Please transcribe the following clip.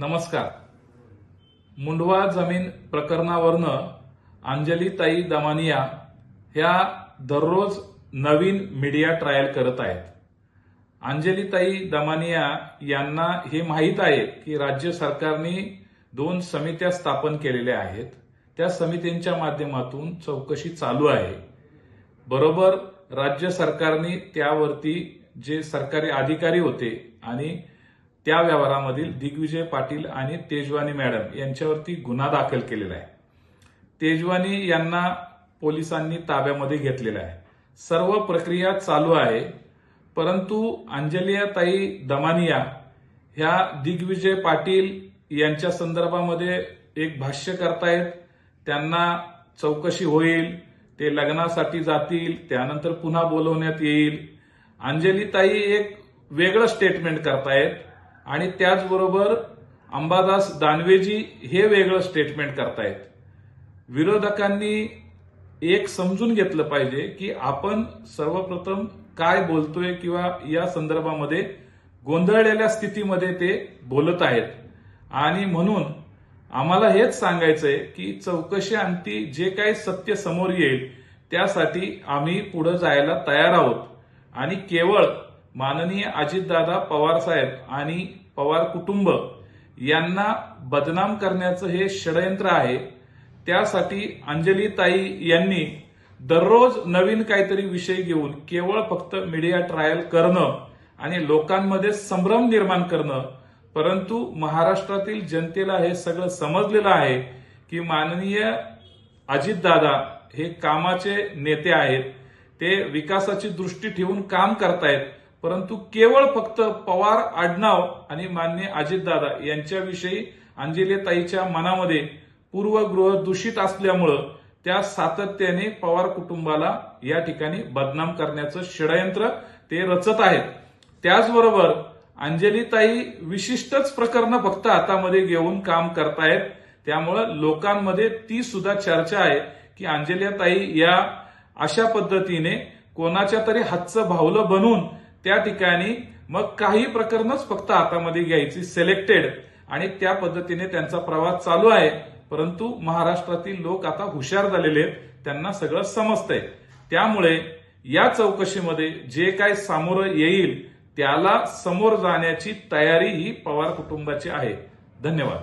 नमस्कार. मुंडवा जमीन प्रकरणावरनं अंजलीताई दमानिया ह्या दररोज नवीन मीडिया ट्रायल करत आहेत. अंजलीताई दमानिया यांना हे माहीत आहे की राज्य सरकारने दोन समित्या स्थापन केलेल्या आहेत. त्या समितींच्या माध्यमातून चौकशी चालू आहे. बरोबर राज्य सरकारने त्यावरती जे सरकारी अधिकारी होते आणि त्या व्यवहारामधील दिग्विजय पाटील आणि तेजवानी मॅडम यांच्यावरती गुन्हा दाखल केलेला आहे. तेजवानी यांना पोलिसांनी ताब्यामध्ये घेतलेला आहे. सर्व प्रक्रिया चालू आहे. परंतु अंजलियाताई दमानिया ह्या दिग्विजय पाटील यांच्या संदर्भामध्ये एक भाष्य करतायत. त्यांना चौकशी होईल ते लग्नासाठी जातील त्यानंतर पुन्हा बोलवण्यात येईल. अंजलीताई एक वेगळं स्टेटमेंट करतायत. आणि त्याचबरोबर अंबादास दानवेजी हे वेगळं स्टेटमेंट करतायत. विरोधकांनी एक समजून घेतलं पाहिजे की आपण सर्वप्रथम काय बोलतोय किंवा या संदर्भामध्ये गोंधळलेल्या स्थितीमध्ये ते बोलत आहेत. आणि म्हणून आम्हाला हेच सांगायचंय की चौकशी अंती जे काही सत्य समोर येईल त्यासाठी आम्ही पुढे जायला तयार आहोत. आणि केवळ माननीय अजितदादा पवार साहेब आणि पवार कुटुंब यांना बदनाम करण्याचं हे षडयंत्र आहे. त्यासाठी अंजलीताई यांनी दररोज नवीन काहीतरी विषय घेऊन केवळ फक्त मीडिया ट्रायल करणं आणि लोकांमध्ये संभ्रम निर्माण करणं परंतु महाराष्ट्रातील जनतेला हे सगळं समजलेलं आहे की माननीय अजितदादा हे कामाचे नेते आहेत. ते विकासाची दृष्टी ठेवून काम करतायत. परंतु केवळ फक्त पवार आडनाव आणि मान्य अजितदादा यांच्याविषयी अंजलीताईच्या मनामध्ये पूर्वगृह दूषित असल्यामुळं त्या सातत्याने पवार कुटुंबाला या ठिकाणी बदनाम करण्याचं षडयंत्र ते रचत आहेत. त्याचबरोबर अंजलीताई विशिष्टच प्रकरणं फक्त हातामध्ये घेऊन काम करतायत. त्यामुळं लोकांमध्ये ती सुद्धा चर्चा आहे की अंजलीताई या अशा पद्धतीने कोणाच्या तरी हातचं भावलं बनून त्या ठिकाणी मग काही प्रकरणच फक्त हातामध्ये घ्यायची सिलेक्टेड आणि त्या पद्धतीने त्यांचा प्रवास चालू आहे. परंतु महाराष्ट्रातील लोक आता हुशार झालेले आहेत. त्यांना सगळं समजतंय. त्यामुळे या चौकशीमध्ये जे काय सामोरं येईल त्याला समोर जाण्याची तयारी ही पवार कुटुंबाची आहे. धन्यवाद.